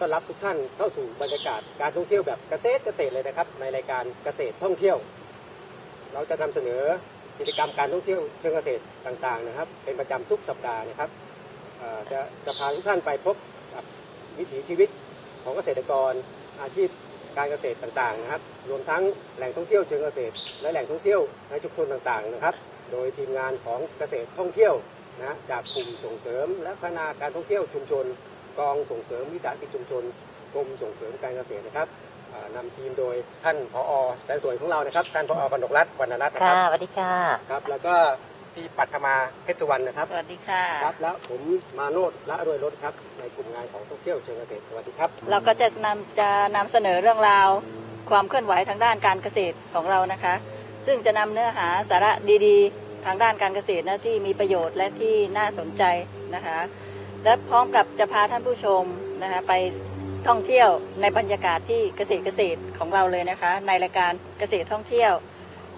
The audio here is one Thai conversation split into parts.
ต้อนรับทุกท่านเข้าสู่บรรยากาศการท่องเที่ยวแบบเกษตรเกษตรเลยนะครับ ในรายการเกษตรท่องเที่ยว เราจะนำเสนอกิจกรรมการท่องเที่ยวเชิงเกษตรต่างๆนะครับ เป็นประจำทุกสัปดาห์นะครับจะจะพาทุกท่านไปพบกับวิถีชีวิตของเกษตรกรอาชีพการเกษตรต่างๆนะครับ รวมทั้งแหล่งท่องเที่ยวเชิงเกษตร และแหล่งท่องเที่ยวในชุมชนต่างๆนะครับ โดยทีมงานของเกษตรท่องเที่ยวนะจากกลุ่มส่งเสริมและพัฒนาการท่องเที่ยวชุมชน กองส่งเสริมวิสาหกิจชุมชนกรมส่งเสริมการเกษตรนะครับอ่านำทีมโดยท่านผอแสนสวยของเรานะครับท่านผอปนกรัตน์วรรณรัตน์นะคค่ะรับสวัสดีค่ะ ครับแล้วก็พี่ปัทมาเพชรสุวรรณนะครับสวัสดีค่ะ ครับแล้วผมมาโนดละรวยรถครับในกลุ่มงานของท่องเที่ยวเชิงเกษตรสวัสดีครับ เราก็จะนำจะนำเสนอเรื่องราว ความเคลื่อนไหวทางด้านการเกษตรของเรานะคะ ซึ่งจะนำเนื้อหาสาระดีๆ ทางด้านการเกษตรนะที่มีประโยชน์และที่น่าสนใจนะคะ และพร้อมกับจะพาท่านผู้ชมนะคะไปท่องเที่ยวในบรรยากาศที่เกษตรเกษตรของเราเลยนะคะ ในรายการเกษตรท่องเที่ยว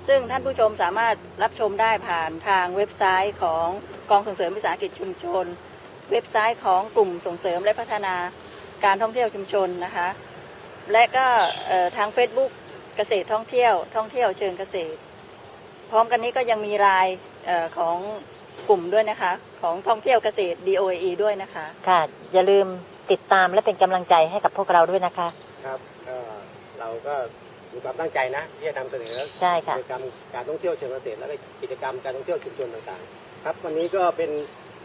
ซึ่งท่านผู้ชมสามารถรับชมได้ผ่านทางเว็บไซต์ของกองส่งเสริมวิสาหกิจชุมชน เว็บไซต์ของกลุ่มส่งเสริมและพัฒนาการท่องเที่ยวชุมชนนะคะ และก็ทาง Facebook เกษตรท่องเที่ยวท่องเที่ยวเชิงเกษตร พร้อมกันนี้ก็ยังมีไลน์เอ่อของ กลุ่มด้วยนะคะ ของท่องเที่ยวเกษตร DOAE ด้วยนะคะ ค่ะ อย่าลืมติดตามและเป็นกำลังใจให้กับพวกเราด้วยนะคะ ครับก็เราก็มีความตั้งใจนะที่จะนำเสนอใช่ค่ะ กิจกรรมการท่องเที่ยวเชิงเกษตรและกิจกรรมการท่องเที่ยวชุมชนต่างๆ ครับวันนี้ก็เป็น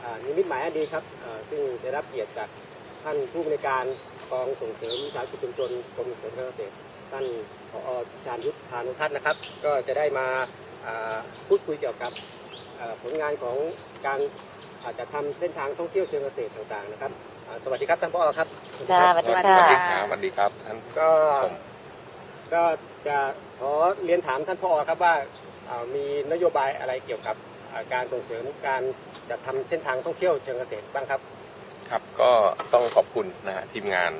อ่านิมิตหมายอันดีครับอ่าซึ่งได้รับเกียรติจากท่านผู้บริการกองส่งเสริมวิสาหกิจชุมชนกรมส่งเสริมการเกษตร ท่านผอชาญยุทธพานุทัศน์นะครับ ก็จะได้มาอ่าพูดคุยเกี่ยวกับอ่า ผลงานของการอาจจะทำเส้นทางท่องเที่ยวเชิงเกษตรต่างๆนะครับอ่าสวัสดีครับท่านผอครับ จ้าครับสวัสดีสวัสค่ะดีครับสวัสดีครับท่านก็ชม ก็จะขอเรียนถามท่านผอครับว่าอ่ามีนโยบายอะไรเกี่ยวกับอ่าการส่งเสริมการจัดทำเส้นทางท่องเที่ยวเชิงเกษตรบ้างครับ ครับก็ต้องขอบคุณนะฮะทีมงาน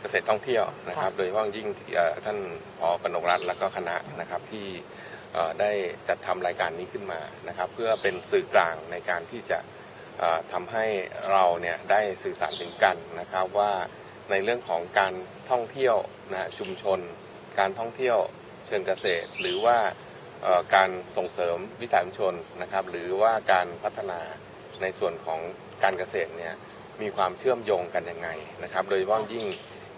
เกษตรท่องเที่ยวนะครับค่ะโดยเฉพาะอย่างยิ่งเอ่อท่านพอกนกรัตน์และก็คณะนะครับที่เอ่อได้จัดทำรายการนี้ขึ้นมานะครับ เพื่อเป็นสื่อกลางในการที่จะเอ่อทำให้เราเนี่ยได้สื่อสารถึงกันนะครับว่าในเรื่องของการท่องเที่ยวนะชุมชน การท่องเที่ยวเชิงเกษตร หรือว่าเอ่อการส่งเสริมวิสาหกิจชุมชนนะครับ หรือว่าการพัฒนาในส่วนของการเกษตรเนี่ยมีความเชื่อมโยงกันยังไงนะครับ โดยเฉพาะยิ่ง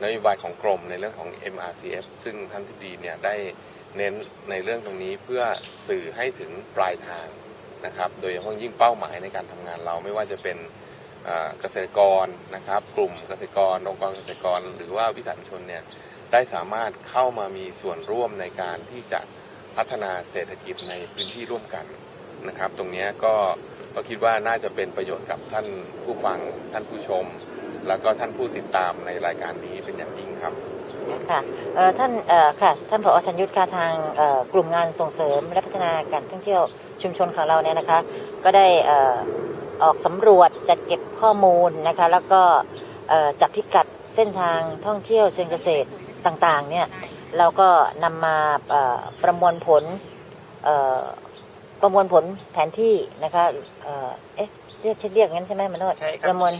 นโยบายของกรมในเรื่องของ MRCF ซึ่งท่านที่ดีเนี่ยได้เน้นในเรื่องตรงนี้เพื่อสื่อให้ถึงปลายทางนะครับ โดยเฉพาะยิ่งเป้าหมายในการทำงานเราไม่ว่าจะเป็นเกษตรกรนะครับ กลุ่มเกษตรกรองค์กรเกษตรกร หรือว่าวิสาหชนเนี่ยได้สามารถเข้ามามีส่วนร่วมในการที่จะพัฒนาเศรษฐกิจในพื้นที่ร่วมกันนะครับ ตรงนี้ก็ก็คิดว่าน่าจะเป็นประโยชน์กับท่านผู้ฟังท่านผู้ชม แล้วก็ท่านผู้ติดตามในรายการนี้เป็นอย่างยิ่งครับค่ะท่านค่ะท่านผอชัญยุทธค่ะทางกลุ่มงานส่งเสริมและพัฒนาการท่องเที่ยวชุมชนของเราเนี่ยนะคะ ก็ได้ออกสำรวจจัดเก็บข้อมูลนะคะแล้วก็จับพิกัดเส้นทางท่องเที่ยวเชิงเกษตรต่างๆเนี่ยเราก็นำมาประมวลผลประมวลผลแผนที่นะคะเอ่อเอ๊ะ เรียกเรียกงั้นใช่ไหมมโนดใช่ครับประมวล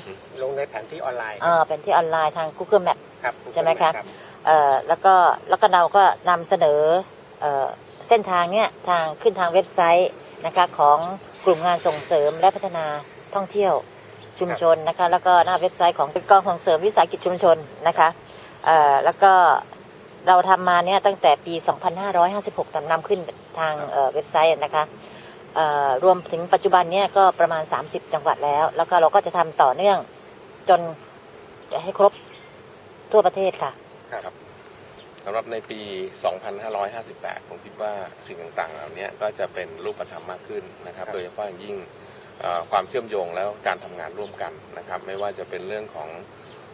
ลงในแผนที่ออนไลน์เอ่อแผนที่ออนไลน์ทาง Google Map ครับใช่ไหมคะรับเอ่อแล้วก็แล้วก็เราก็นำเสนอเอ่อเส้นทางเนี้ยทางขึ้นทางเว็บไซต์นะคะของกลุ่มงานส่งเสริมและพัฒนาท่องเที่ยวชุมชนนะคะแล้วก็หน้าเว็บไซต์ของกองส่งเสริมวิสาหกิจชุมชนนะคะเอ่อแล้วก็เราทำมาเนี่ยตั้งแต่ปี 2556ตามนำขึ้นทางเอ่อเว็บไซต์นะคะเอ่อ รวมถึงปัจจุบันเนี่ยก็ประมาณ 30 จังหวัดแล้ว แล้วก็เราก็จะทำต่อเนื่องจนให้ครบทั่วประเทศค่ะ ครับสำหรับในปี 2558 ผมคิดว่าสิ่งต่างๆ เหล่านี้ก็จะเป็นรูปธรรมมากขึ้นนะครับ โดยเฉพาะอย่างยิ่งเอ่อความเชื่อมโยงแล้วการทำงานร่วมกันนะครับ ไม่ว่าจะเป็นเรื่องของ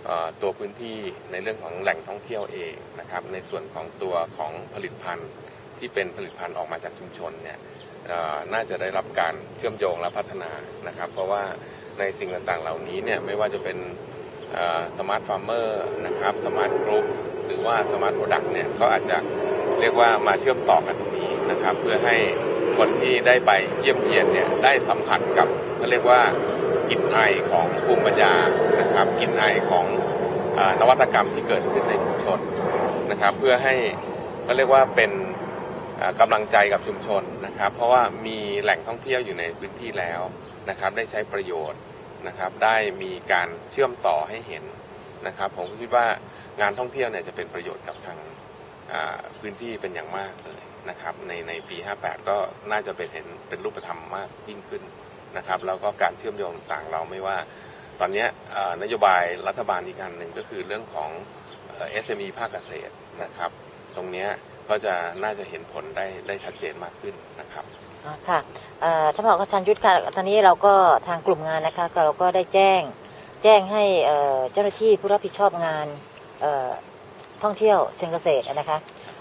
เออตัวพื้นที่ในเรื่องของแหล่งท่องเที่ยวเองนะครับ ในส่วนของตัวของผลิตภัณฑ์ที่เป็นผลิตภัณฑ์ออกมาจากชุมชนเนี่ยเอ่อ น่าจะได้รับการเชื่อมโยงและพัฒนานะครับ เพราะว่าในสิ่งต่างๆเหล่านี้เนี่ยไม่ว่าจะเป็นสมาร์ทฟาร์มเมอร์นะครับสมาร์ทกรุ๊ปหรือว่าสมาร์ทโปรดักต์เนี่ยเขาอาจจะเรียกว่ามาเชื่อมต่อกันตรงนี้นะครับ เพื่อให้คนที่ได้ไปเยี่ยมเยียนเนี่ยได้สัมผัสกับเขาเรียกว่ากลิ่นไอของภูมิปัญญานะครับกลิ่นไอของอนวัตกรรมที่เกิดขึ้นในชุมชนนะครับ เพื่อให้ก็เรียกว่าเป็น กำลังใจกับชุมชนนะครับ เพราะว่ามีแหล่งท่องเที่ยวอยู่ในพื้นที่แล้วนะครับ ได้ใช้ประโยชน์นะครับ ได้มีการเชื่อมต่อให้เห็นนะครับ ผมคิดว่างานท่องเที่ยวเนี่ยจะเป็นประโยชน์กับทางพื้นที่เป็นอย่างมากเลยนะครับ ในในปี 58 ก็น่าจะเป็นเห็นเป็นรูปธรรมมากยิ่งขึ้นนะครับ แล้วก็การเชื่อมโยงต่างเราไม่ว่า ตอนนี้นโยบายรัฐบาลอีกอันหนึ่งก็คือเรื่องของ SME ภาคเกษตรนะครับ ตรงนี้ ก็จะน่าจะเห็นผลได้ได้ชัดเจนมากขึ้นนะครับอ่าค่ะเอ่อท่านผอชันยุทธค่ะตอนนี้เราก็ทางกลุ่มงานนะคะก็เราก็ได้แจ้งแจ้งให้เอ่อเจ้าหน้าที่ผู้รับผิดชอบงานเอ่อท่องเที่ยวเชิงเกษตรนะคะ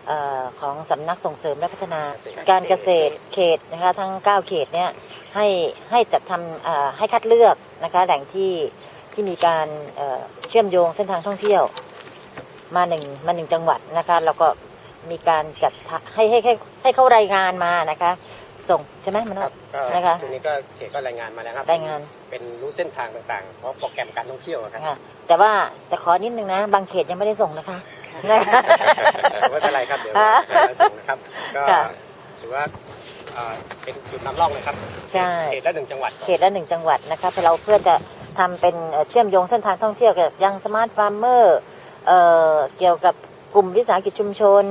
เอ่อของสำนักส่งเสริมและพัฒนาการเกษตรเขตนะคะทั้ง 9 เขตเนี่ยให้ให้จัดทำเอ่อให้คัดเลือกนะคะแหล่งที่ที่มีการเอ่อเชื่อมโยงเส้นทางท่องเที่ยวมาหนึ่งมาหนึ่งจังหวัดนะคะแล้วก็ มีการจัดทะให้ให้ให้ให้เขารายงานมานะคะ ส่งใช่ไหมมันครับก็นะคะ ตรงนี้ก็เขตก็รายงานมาแล้วครับรายงาน เป็นรู้เส้นทางต่างๆ เพราะโปรแกรมการท่องเที่ยวอะครับค่ะแต่ว่าแต่ขอนิดนึงนะ บางเขตยังไม่ได้ส่งนะคะนะคะ ไม่เป็นไรครับเดี๋ยวค่ะเราส่งนะครับ ก็ค่ะถือว่าอ่าเป็นจุดนำร่องนะครับใช่ เขตละหนึ่งจังหวัดเขตละหนึ่งจังหวัดนะคะเพื่อเราเพื่อจะทำเป็นเอ่อเชื่อมโยงเส้นทางท่องเที่ยวกับยังสมาร์ทฟาร์มเมอร์เกี่ยวกับ กลุ่มวิสาหกิจชุมชน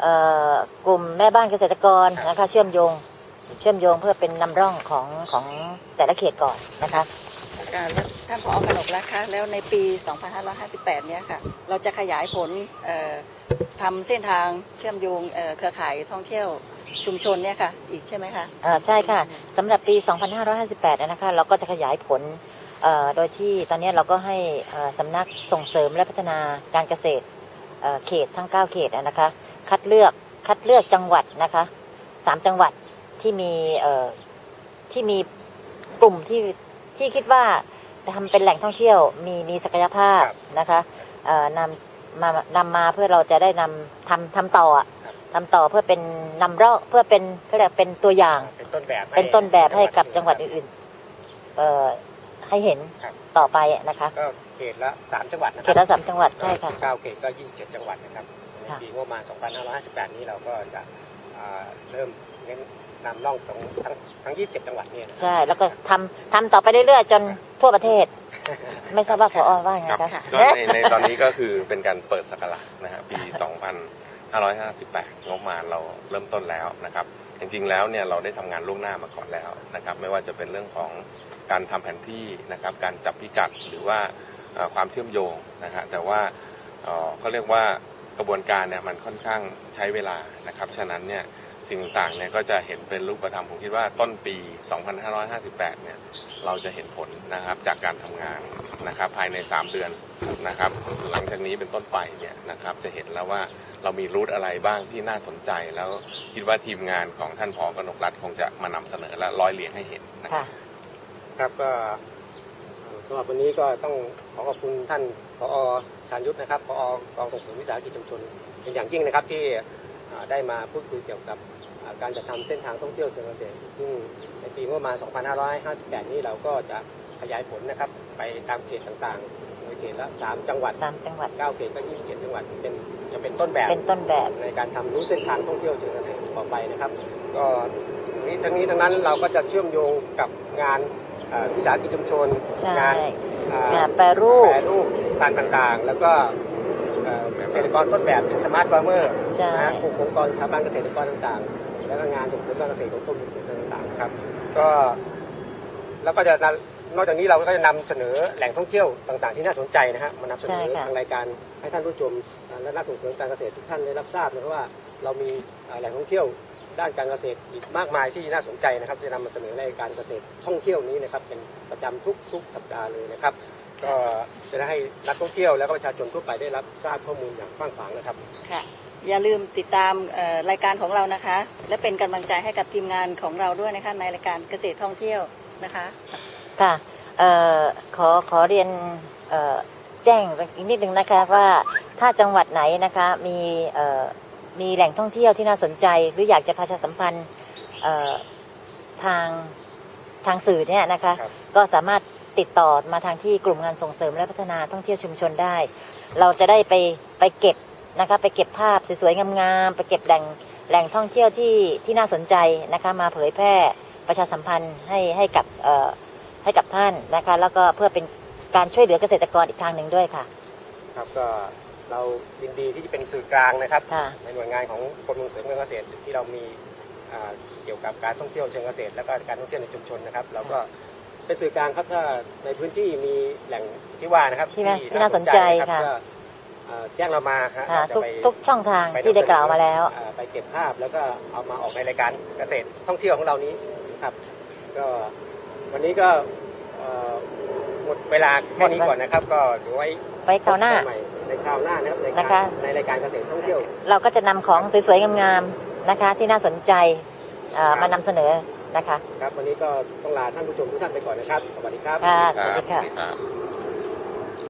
เอ่อกลุ่มแม่บ้านเกษตรกรนะคะเชื่อมโยงเชื่อมโยงเพื่อเป็นนำร่องของของแต่ละเขตก่อนนะคะค่ะแล้วท่านผอกนกรัฐคะแล้วในปี 2558 เนี้ยค่ะ เราจะขยายผลเอ่อทำเส้นทางเชื่อมโยงเอ่อเครือข่ายท่องเที่ยวชุมชนเนี่ยค่ะ อีกใช่ไหมคะอ่าใช่ค่ะสำหรับปี 2558 นะคะ เราก็จะขยายผลเอ่อโดยที่ตอนนี้เราก็ให้เอ่อสำนักส่งเสริมและพัฒนาการเกษตร เอ่อเขตทั้ง 9 เขตอะนะคะ คัดเลือกคัดเลือกจังหวัดนะคะสามจังหวัดที่มีเอ่อที่มีกลุ่มที่ที่คิดว่าจะทำเป็นแหล่งท่องเที่ยวมีมีศักยภาพครับนะคะเอ่อนำมานำมาเพื่อเราจะได้นำทำทำต่ออะครับทำต่อเพื่อเป็นนำร่องเพื่อเป็นเขาเรียกเป็นตัวอย่างเป็นต้นแบบให้เป็นต้นแบบให้กับจังหวัดอื่นๆเอ่อ ให้เห็นครับ ต่อไปนะคะ ก็เขตละสามจังหวัดนะคเขรับตละสามจังหวัดใช่ค่ะเก้าเขตก็ 27 จังหวัดนะครับในค่ะ ปีงบประมาณ 2558 นี้เราก็จะอ่าเริ่มเน้นนำร่องตรงทั้งทั้ง 27 จังหวัดเนี่ยนะครับ ใช่แล้วก็ทำทำต่อไปเรื่อยๆ จนทั่วประเทศ ไม่ทราบว่าพอว่าไงครับคะ ก็ในในตอนนี้ก็คือเป็นการเปิดสักราชนะฮะปี 2558 งบมาเราเริ่มต้นแล้วนะครับ จริงๆ แล้วเนี่ยเราได้ทำงานล่วงหน้ามาก่อนแล้วนะครับ ไม่ว่าจะเป็นเรื่องของการทำแผนที่นะครับ การจับพิกัดหรือว่าความเชื่อมโยงนะฮะ แต่ว่าเขาเรียกว่ากระบวนการเนี่ยมันค่อนข้างใช้เวลานะครับ ฉะนั้นเนี่ย สิ่งต่างๆเนี่ยก็จะเห็นเป็นรูปธรรมผมคิดว่าต้นปี 2558 เนี่ยเราจะเห็นผลนะครับจากการทำงานนะครับภายใน 3 เดือนนะครับหลังจากนี้เป็นต้นไปเนี่ยนะครับจะเห็นแล้วว่าเรามีรูทอะไรบ้างที่น่าสนใจแล้วคิดว่าทีมงานของท่านผอกนกรัฐคงจะมานำเสนอและร้อยเรียงให้เห็นนะครับค่ะครับก็สำหรับวันนี้ก็ต้องขอขอบคุณท่านผอชาญยุทธนะครับผอกองส่งเสริมวิสาหกิจชุมชนเป็นอย่างยิ่งนะครับที่ ได้มาพูดคุยเกี่ยวกับอ่าการจัดทำเส้นทางท่องเที่ยวเชิงเกษตรซึ่งในปีงบประมาณ 2558 นี้เราก็จะขยายผลนะครับไปตามเขตต่างๆโดยเขตละ 3 จังหวัดสามจังหวัด 9 เขตก็27 จังหวัดเป็นจะเป็นต้นแบบเป็นต้นแบบในการทำรู้เส้นทางท่องเที่ยวเชิงเกษตรต่อไปนะครับก็นี้ทั้งนี้ทั้งนั้นเราก็จะเชื่อมโยงกับงานเอ่อวิสาหกิจชุมชนใช่งานอ่างานแปรรูปแปรรูปต่างๆ แล้วก็เอ่อเก ษตรกรต้นแบบเป็นสมาร์ทฟาร์มเมอร์ใช่นะกลุ่มองค์กรสถาบันเกษตรกรต่างๆ แล้วก็งานส่งเสริมการเกษตรของกรมส่งเสริมต่างๆนะครับก็แล้วก็จะนำนอกจากนี้เราก็จะนำเสนอแหล่งท่องเที่ยวต่างๆ ที่น่าสนใจนะฮะมานำเสนอใช่ค่ะทางรายการให้ท่านผู้ชมและนักส่งเสริมการเกษตรทุกท่านได้รับทราบนะครับว่าเรามีอ่าแหล่งท่องเที่ยวด้านการเกษตรอีกมากมายที่น่าสนใจนะครับจะนำมาเสนอในการเกษตรท่องเที่ยวนี้นะครับเป็นประจำทุกสุกสัปดาห์เลยนะครับ ก็จะได้ให้นักท่องเที่ยวแล้วก็ประชาชนทั่วไปได้รับทราบข้อมูลอย่างกว้างขวางนะครับ ค่ะ อย่าลืมติดตามเอ่อรายการของเรานะคะ และเป็นกำลังใจให้กับทีมงานของเราด้วยนะคะในรายการเกษตรท่องเที่ยวนะคะค่ะเอ่อขอขอเรียนเอ่อแจ้งอีกนิดนึงนะคะว่าถ้าจังหวัดไหนนะคะมีเอ่อมีแหล่งท่องเที่ยวที่น่าสนใจ หรืออยากจะประชาสัมพันธ์เอ่อทางทางสื่อเนี่ยนะคะครับก็สามารถ ติดต่อมาทางที่กลุ่มงานส่งเสริมและพัฒนาท่องเที่ยวชุมชนได้ เราจะได้ไปไปเก็บนะคะไปเก็บภาพสวยๆงามๆไปเก็บแหล่งแหล่งท่องเที่ยวที่ที่น่าสนใจนะคะมาเผยแพร่ประชาสัมพันธ์ให้ให้กับเอ่อให้กับท่านนะคะแล้วก็เพื่อเป็นการช่วยเหลือเกษตรกรอีกทางหนึ่งด้วยค่ะ ครับก็เรายินดีที่จะเป็นสื่อกลางนะครับค่ะในหน่วยงานของกรมส่งเสริมการเกษตรที่เรามีอ่าเกี่ยวกับการท่องเที่ยวเชิงเกษตร และก็การท่องเที่ยวในชุมชนนะครับเราก็ เป็นสื่อกลางครับถ้าในพื้นที่มีแหล่งที่ว่านะครับที่น่าที่น่าสนใจนะครับค่ะ ก็อ่าแจ้งเรามาฮะค่ะเราจะทุกไปทุกช่องทางไปที่ได้กล่าวมาแล้วอ่าไปเก็บภาพแล้วก็เอามาออกในรายการเกษตรท่องเที่ยวของเรานี้ครับ ก็วันนี้ก็เอ่อหมดเวลาแค่นี้ก่อนนะครับ ก็เดี๋ยวไว้ไว้คราวหน้า พบกัใหม่ในคราวหน้านะครับในนะคะในรายการเกษตรท่องเที่ยว เราก็จะนำของสวยๆงามๆนะคะ ที่น่าสนใจเอ่อมานำเสนอ นะคะ ครับ วันนี้ก็ต้องลาท่านผู้ชมทุกท่านไปก่อนนะครับ สวัสดีครับ ค่ะคสวัสรัดีบค่ะ ครับ